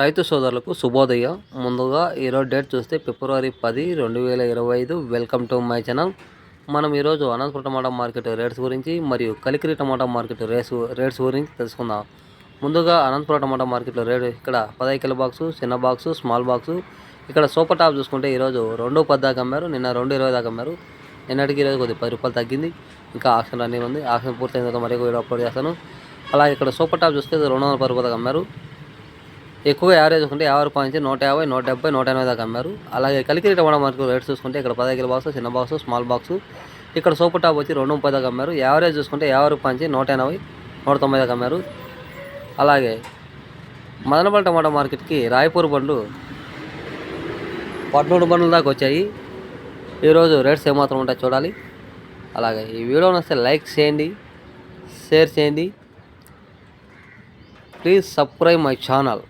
రైతు సోదరులకు శుభోదయం. ముందుగా ఈరోజు డేట్ చూస్తే ఫిబ్రవరి పది రెండు వేల ఇరవై ఐదు. Welcome to my channel. మనం ఈరోజు అనంతపురం టమాటా మార్కెట్ రేట్స్ గురించి మరియు Kalikiri tomato market rates rates గురించి తెలుసుకుందాం. ముందుగా అనంతపురం టమాటా మార్కెట్లో రేటు ఇక్కడ పదహైదు కిలో బాక్సు చిన్న బాక్సు స్మాల్ బాక్సు. ఇక్కడ సూపర్ టాప్ చూసుకుంటే ఈరోజు రెండు పది దాకా అమ్మారు నిన్న రెండు ఇరవై దాకా అమ్మారు. నిన్నటికి ఈరోజు కొద్ది పది రూపాయలు తగ్గింది. ఇంకా ఆక్షన్ రన్నింగ్ ఉంది. ఆక్షన్ పూర్తయిన తర్వాత మరీ వీడియో అప్లోడ్ చేస్తాను. అలాగే ఇక్కడ సూపర్ టాప్ చూస్తే రెండు వందల పది రూపాయలు అమ్మారు. ఎక్కువగా యావరేజ్ ఉంటే యాభై రూపాయల నుంచి నూట యాభై నూట డెబ్బై నూట ఎనభై దాకా అమ్మారు. అలాగే కలికిరీట టమాటా మార్కెట్ రేట్స్ చూసుకుంటే ఇక్కడ పదహైదు కిలో బాక్స్ చిన్న బాక్స్ స్మాల్ బాక్స్ ఇక్కడ సూపర్ టాప్ వచ్చి రెండు ముప్పై దాకా అమ్మారు. యావరేజ్ చూసుకుంటే యాభై రూపాయల నుంచి నూట ఎనభై నూట తొంభై దాకా అమ్మారు. అలాగే మదనపల్లి టమాటా మార్కెట్కి రాయపూర్ బండ్లు పదమూడు బండ్ల దాకా వచ్చాయి. ఈరోజు రేట్స్ ఏమాత్రం ఉంటాయి చూడాలి. అలాగే ఈ వీడియో నచ్చితే లైక్ చేయండి షేర్ చేయండి. Please subscribe my channel.